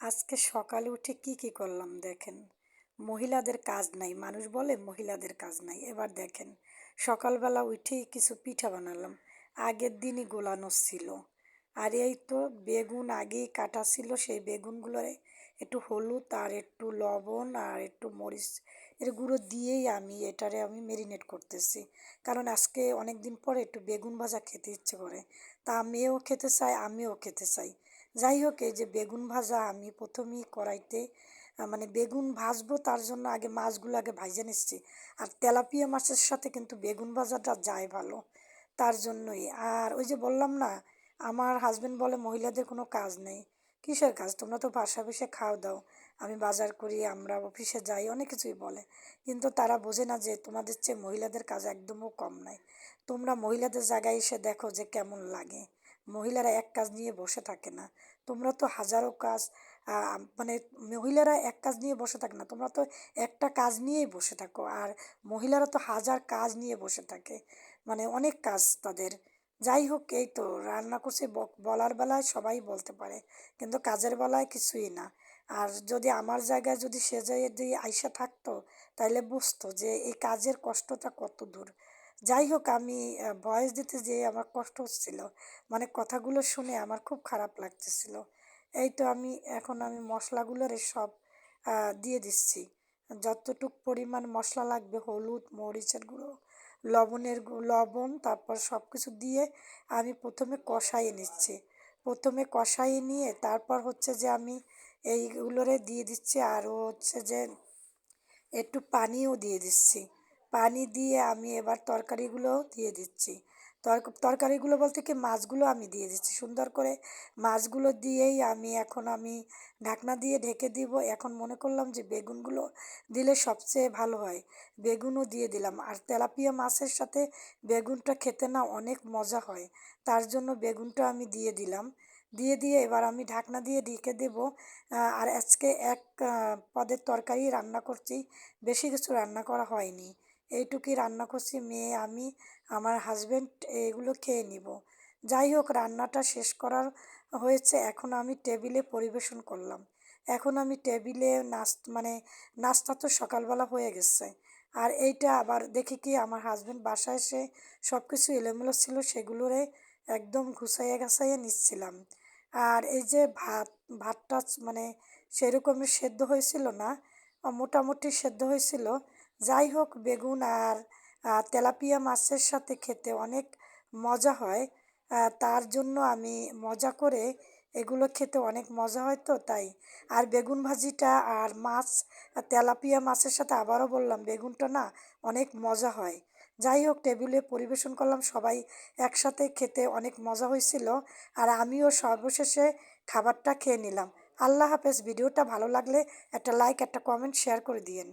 আজকে সকালে উঠে কি কি করলাম দেখেন। মহিলাদের কাজ নাই, মানুষ বলে মহিলাদের কাজ নাই। এবার দেখেন, সকালবেলা উঠেই কিছু পিঠা বানালাম। আগের দিনই গোলানো ছিল। আর এই তো বেগুন আগেই কাটা ছিল, সেই বেগুনগুলোরে একটু হলুদ আর একটু লবণ আর একটু মরিচ এর গুঁড়ো দিয়েই আমি এটারে আমি মেরিনেট করতেছি। কারণ আজকে অনেক দিন পরে একটু বেগুন ভাজা খেতে ইচ্ছে করে। তা মেয়েও খেতে চায় আমিও খেতে চাই। যাই হোক, এই যে বেগুন ভাজা আমি প্রথমেই কড়াইতে মানে বেগুন ভাজবো তার জন্য আগে মাছগুলো আগে ভাইজে নিচ্ছি। আর তেলাপিয়া মাছের সাথে কিন্তু বেগুন ভাজাটা যায় ভালো, তার জন্যই। আর ওই যে বললাম না, আমার হাজব্যান্ড বলে মহিলাদের কোনো কাজ নেই। কিসের কাজ? তোমরা তো বাসা বসে খাও দাও। আমি বাজার করি, আমরা অফিসে যাই, অনেক কিছুই বলে। কিন্তু তারা বোঝে না যে তোমাদের চেয়ে মহিলাদের কাজ একদমও কম নাই। তোমরা মহিলাদের জায়গায় এসে দেখো যে কেমন লাগে। মহিলারা এক কাজ নিয়ে বসে থাকে না। তোমরা তো হাজারো কাজ মানে মহিলারা এক কাজ নিয়ে বসে থাকে না। তোমরা তো একটা কাজ নিয়েই বসে থাকো। আর মহিলারা তো হাজার কাজ নিয়ে বসে থাকে। মানে অনেক কাজ তাদের। যাই হোক, এই তো রান্না করছে বলার বেলায় সবাই বলতে পারে। কিন্তু কাজের বেলায় কিছুই না। আর যদি আমার জায়গায় যদি সে যদি আইসা থাকতো তাহলে বুঝতো যে এই কাজের কষ্টটা কত দূর। যাই হোক, আমি ভয়েস দিতে যেয়ে আমার কষ্ট হচ্ছিল। মানে কথাগুলো শুনে আমার খুব খারাপ লাগতেছিল। এই তো আমি, এখন আমি মশলাগুলোরে সব দিয়ে দিচ্ছি। যতটুক পরিমাণ মশলা লাগবে, হলুদ, মরিচের গুঁড়ো, লবণের লবণ, তারপর সব কিছু দিয়ে আমি প্রথমে কষাইয়ে নিচ্ছি। প্রথমে কষাইয়ে নিয়ে তারপর হচ্ছে যে আমি এইগুলোরে দিয়ে দিচ্ছি আরও হচ্ছে যে একটু পানিও দিয়ে দিচ্ছি। পানি দিয়ে আমি এবার তরকারিগুলোও দিয়ে দিচ্ছি। তরকারিগুলো বলতে কি মাছগুলো আমি দিয়ে দিচ্ছি। সুন্দর করে মাছগুলো দিয়েই আমি এখন আমি ঢাকনা দিয়ে ঢেকে দিব। এখন মনে করলাম যে বেগুনগুলো দিলে সবচেয়ে ভালো হয়। বেগুনও দিয়ে দিলাম। আর তেলাপিয়া মাছের সাথে বেগুনটা খেতে না অনেক মজা হয়। তার জন্য বেগুনটা আমি দিয়ে দিলাম। দিয়ে দিয়ে এবার আমি ঢাকনা দিয়ে ঢেকে দেব। আর আজকে এক পদের তরকারি রান্না করছি। বেশি কিছু রান্না করা হয়নি। এইটুকুই রান্না করছি, মেয়ে, আমি, আমার হাজব্যান্ড এগুলো খেয়ে নিব। যাই হোক, রান্নাটা শেষ করার হয়েছে, এখন আমি টেবিলে পরিবেশন করলাম। এখন আমি টেবিলে নাচ মানে নাস্তা তো সকালবেলা হয়ে গেছে। আর এইটা আবার দেখি কি, আমার হাজব্যান্ড বাসায় এসে সব কিছু এলোমেলো ছিল, সেগুলোরে একদম ঘুষাইয়ে ঘাসাইয়ে নিচ্ছিলাম। আর এই যে ভাত, ভাতটা মানে সেরকমই সেদ্ধ হয়েছিল না, মোটামুটি সেদ্ধ হয়েছিল যাই হোক বেগুন আর তেলাপিয়া মাছের সাথে খেতে অনেক মজা হয়। তার জন্য আমি মজা করে এগুলো খেতে অনেক মজা হয় তো, তাই। আর বেগুন ভাজিটা আর মাছ, তেলাপিয়া মাছের সাথে আবারও বললাম, বেগুনটা না অনেক মজা হয়। যাই হোক টেবিলে পরিবেশন করলাম, সবাই একসাথে খেতে অনেক মজা হয়েছিল। আর আমিও সর্বশেষে খাবারটা খেয়ে নিলাম। আল্লাহ হাফেজ, ভিডিওটা ভালো লাগলে একটা লাইক, একটা কমেন্ট, শেয়ার করে দিয়েন।